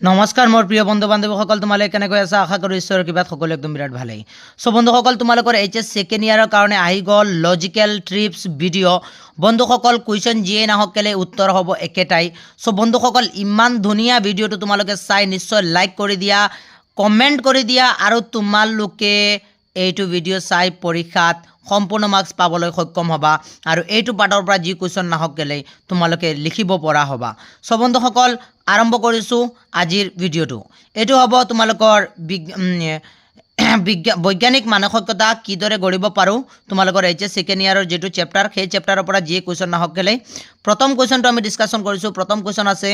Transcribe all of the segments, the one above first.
নমস্কাৰ, মোৰ প্ৰিয় বন্ধু বান্ধৱীসকল তোমালোকে কেনেকৈ আছা? আশা কৰোঁ ঈশ্বৰৰ কিবা সকলো একদম বিৰাট ভালেই। চ' বন্ধুসকল, তোমালোকৰ এইচ এছ ছেকেণ্ড ইয়াৰৰ কাৰণে আহি গ'ল লজিকেল ট্ৰিপছ ভিডিঅ' বন্ধুসকল কুৱেশ্যন যিয়ে নাহক, কেলে উত্তৰ হ'ব একেটাই। চ' বন্ধুসকল, ইমান ধুনীয়া ভিডিঅ'টো তোমালোকে চাই নিশ্চয় লাইক কৰি দিয়া কমেণ্ট কৰি দিয়া আৰু তোমালোকে এইটো ভিডিঅ' চাই পৰীক্ষাত সম্পূৰ্ণ মাৰ্কছ পাবলৈ সক্ষম হ'বা আৰু এইটো পাৰ্টৰ পৰা যি কুৱেশ্যন নাহক কেলে তোমালোকে লিখিব পৰা হ'বা। চ' বন্ধুসকল আৰম্ভ কৰিছোঁ আজিৰ ভিডিঅ'টো এইটো হ'ব তোমালোকৰ বিগ- উম, বিজ্ঞা বৈজ্ঞানিক মানসিকতা কিদৰে গঢ়িব পাৰোঁ, তোমালোকৰ এইচ এছ ছেকেণ্ড ইয়াৰৰ যিটো চেপ্টাৰ সেই চেপ্টাৰৰ পৰা যিয়ে কুৱেশ্যন নাহক কেলে, প্ৰথম কুৱেশ্যনটো আমি ডিছকাশ্যন কৰিছোঁ। প্ৰথম কুৱেশ্যন আছে,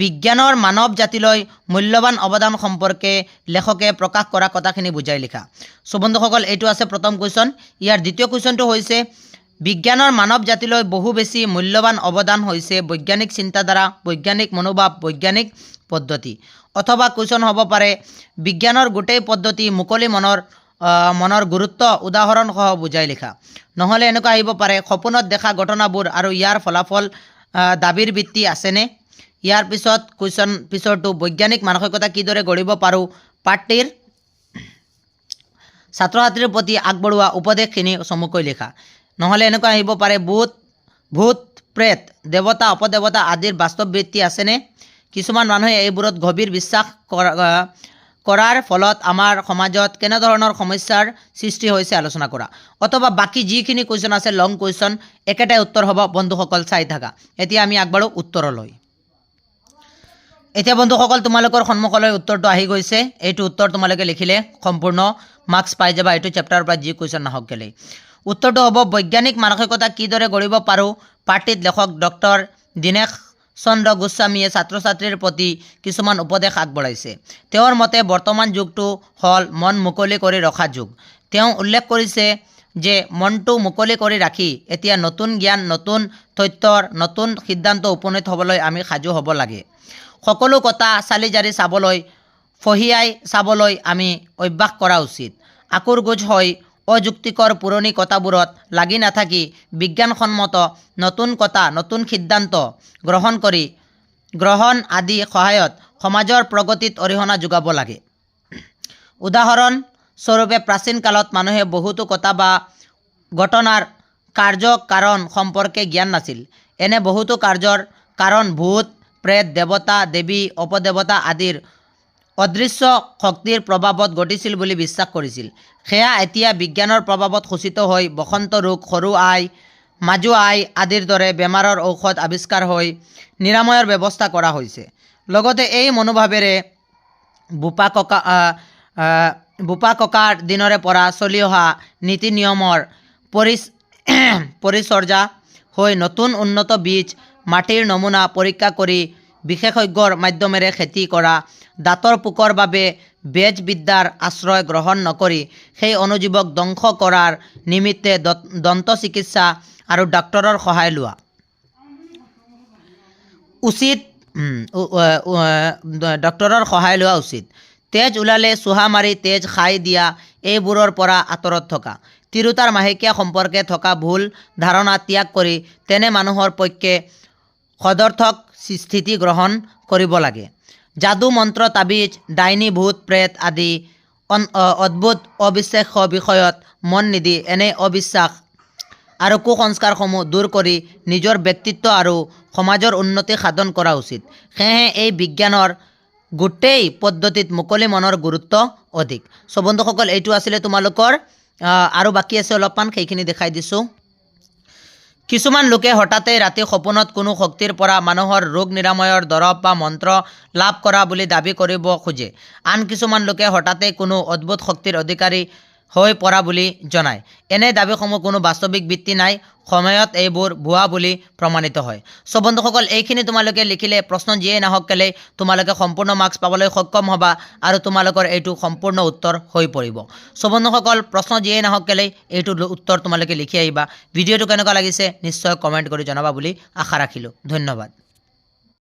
বিজ্ঞানৰ মানৱ জাতিলৈ মূল্যৱান অৱদান সম্পৰ্কে লেখকে প্ৰকাশ কৰা কথাখিনি বুজাই লিখা। চ' বন্ধুসকল, এইটো আছে প্ৰথম কুৱেশ্যন ইয়াৰ দ্বিতীয় কুৱেশ্যনটো হৈছে, বিজ্ঞানৰ মানৱ জাতিলৈ বহু বেছি মূল্যৱান অৱদান হৈছে বৈজ্ঞানিক চিন্তাধাৰা, বৈজ্ঞানিক মনোভাৱ, বৈজ্ঞানিক পদ্ধতি। অথবা কুৱেশ্যন হ'ব পাৰে বিজ্ঞানৰ গোটেই পদ্ধতি মুকলি মনৰ মনৰ গুৰুত্ব উদাহৰণসহ বুজাই লিখা। নহ'লে এনেকুৱা আহিব পাৰে সপোনত দেখা ঘটনাবোৰ আৰু ইয়াৰ ফলাফল দাবীৰ ভিত্তি আছেনে? ইয়াৰ পিছত কুৱেশ্যন পিছৰটো বৈজ্ঞানিক মানসিকতা কিদৰে গঢ়িব পাৰোঁ? পাঠটিৰ ছাত্ৰ ছাত্ৰীৰ প্ৰতি আগবঢ়োৱা উপদেশখিনি চমুকৈ লিখা। নহ'লে এনেকুৱা আহিব পাৰে ভূত ভূত প্ৰেত দেৱতা অপদেৱতা আদিৰ বাস্তৱ বৃত্তি আছেনে? কিছুমান মানুহে এইবোৰত গভীৰ বিশ্বাস কৰা কৰাৰ ফলত আমাৰ সমাজত কেনেধৰণৰ সমস্যাৰ সৃষ্টি হৈছে আলোচনা কৰা। অথবা বাকী যিখিনি কুৱেশ্যন আছে লং কুৱেশ্যন একেটাই উত্তৰ হ'ব, বন্ধুসকল চাই থাকা। এতিয়া আমি আগবাঢ়ো উত্তৰলৈ। এতিয়া বন্ধুসকল, তোমালোকৰ সন্মুখলৈ উত্তৰটো আহি গৈছে। এইটো উত্তৰ তোমালোকে লিখিলে সম্পূৰ্ণ মাৰ্কছ পাই যাবা, এইটো চেপ্টাৰৰ পৰা যি কুৱেশ্যন নাহক কেলেই উত্তৰটো হ'ব, বৈজ্ঞানিক মানসিকতা কিদৰে গঢ়িব পাৰোঁ, পাৰ্টিত লেখক ডক্টৰ দীনেশ চন্দ্ৰ গোস্বামীয়ে ছাত্ৰ ছাত্ৰীৰ প্ৰতি কিছুমান উপদেশ আগবঢ়াইছে। তেওঁৰ মতে, বৰ্তমান যুগটো হ'ল মন মুকলি কৰি ৰখা যুগ। তেওঁ উল্লেখ কৰিছে যে, মনটো মুকলি কৰি ৰাখি এতিয়া নতুন জ্ঞান, নতুন তথ্যৰ, নতুন সিদ্ধান্ত উপনীত হ'বলৈ আমি সাজু হ'ব লাগে। সকলো কথা চালি জাৰি চাবলৈ, ফহিয়াই চাবলৈ আমি অভ্যাস কৰা উচিত। আকুৰ গোজ হৈ অযুক্তিকৰ পুৰণি কথাবোৰত লাগি নাথাকি বিজ্ঞানসন্মত নতুন কথা, নতুন সিদ্ধান্ত গ্ৰহণ কৰি গ্ৰহণ আদি সহায়ত সমাজৰ প্ৰগতিত অৰিহণা যোগাব লাগে। উদাহৰণস্বৰূপে প্ৰাচীন কালত মানুহে বহুতো কথা বা ঘটনাৰ কাৰ্য কাৰণ সম্পৰ্কে জ্ঞান নাছিল। এনে বহুতো কাৰ্যৰ কাৰণ ভূত, প্ৰেত, দেৱতা, দেৱী, অপদেৱতা আদিৰ অদৃশ্য শক্তিৰ প্ৰভাৱত ঘটিছিল বুলি বিশ্বাস কৰিছিল। সেয়া এতিয়া বিজ্ঞানৰ প্ৰভাৱত সূচিত হৈ বসন্ত ৰোগ, সৰু আই, মাজু আই আদিৰ দৰে বেমাৰৰ ঔষধ আৱিষ্কাৰ হৈ নিৰাময়ৰ ব্যৱস্থা কৰা হৈছে। লগতে এই মনোভাৱেৰে বোপা ককা বোপা ককাৰ দিনৰে পৰা চলি অহা নীতি নিয়মৰ পৰি পৰিচৰ্যা হৈ নতুন উন্নত বীজ, মাটিৰ নমুনা পৰীক্ষা কৰি বিশেষজ্ঞৰ মাধ্যমেৰে খেতি কৰা দাঁতৰ পোকৰ বাবে বেজবিদ্যাৰ আশ্ৰয় গ্ৰহণ নকৰি সেই অনুজীৱক ধ্বংস কৰাৰ নিমিত্তে দন্ত চিকিৎসা আৰু ডাক্তৰৰ সহায় লোৱা। উচিত ডক্তৰৰ সহায় লোৱা উচিত। তেজ ওলালে চুহা মাৰি তেজ খাই দিয়া এইবোৰৰ পৰা আঁতৰত থকা। তিৰোতাৰ মাহেকীয়া সম্পৰ্কে থকা ভুল ধাৰণা ত্যাগ কৰি তেনে মানুহৰ পক্ষে সদৰ্থক স্থিতি গ্ৰহণ কৰিব লাগে। যাদু মন্ত্ৰ, তাবিজ, ডাইনী, ভূত, প্ৰেত আদি অদ্ভুত, অবিশ্বাস্য বিষয়ত মন নিদি এনে অবিশ্বাস আৰু কুসংস্কাৰসমূহ দূৰ কৰি নিজৰ ব্যক্তিত্ব আৰু সমাজৰ উন্নতি সাধন কৰা উচিত। সেয়েহে এই বিজ্ঞানৰ গোটেই পদ্ধতিত মুকলি মনৰ গুৰুত্ব অধিক। চ' বন্ধুসকল, এইটো আছিলে তোমালোকৰ আৰু বাকী আছে অলপমান, সেইখিনি দেখাই দিছোঁ। কিছুমান লোকে হঠাতে ৰাতি সপোনত কোনো শক্তিৰ পৰা মানুহৰ ৰোগ নিৰাময়ৰ দৰৱ বা মন্ত্ৰ লাভ কৰা বুলি দাবি কৰিব খোজে। আন কিছুমান লোকে হঠাতে কোনো অদ্ভুত শক্তিৰ অধিকাৰী হৈ পৰা বুলি জনায়। এনে দাবীসমূহ কোনো বাস্তৱিক ভিত্তি নাই, সময়ত এইবোৰ ভুৱা বুলি প্ৰমাণিত হয়। চ' বন্ধুসকল, এইখিনি তোমালোকে লিখিলে, প্ৰশ্ন যিয়েই নাহক কেলে, তোমালোকে সম্পূৰ্ণ মাৰ্কছ পাবলৈ সক্ষম হ'বা আৰু তোমালোকৰ এইটো সম্পূৰ্ণ উত্তৰ হৈ পৰিব। চ' বন্ধুসকল, প্ৰশ্ন যিয়েই নাহক কেলে, এইটো উত্তৰ তোমালোকে লিখি আহিবা। ভিডিঅ'টো কেনেকুৱা লাগিছে, নিশ্চয় কমেণ্ট কৰি জনাবা বুলি আশা ৰাখিলোঁ। ধন্যবাদ।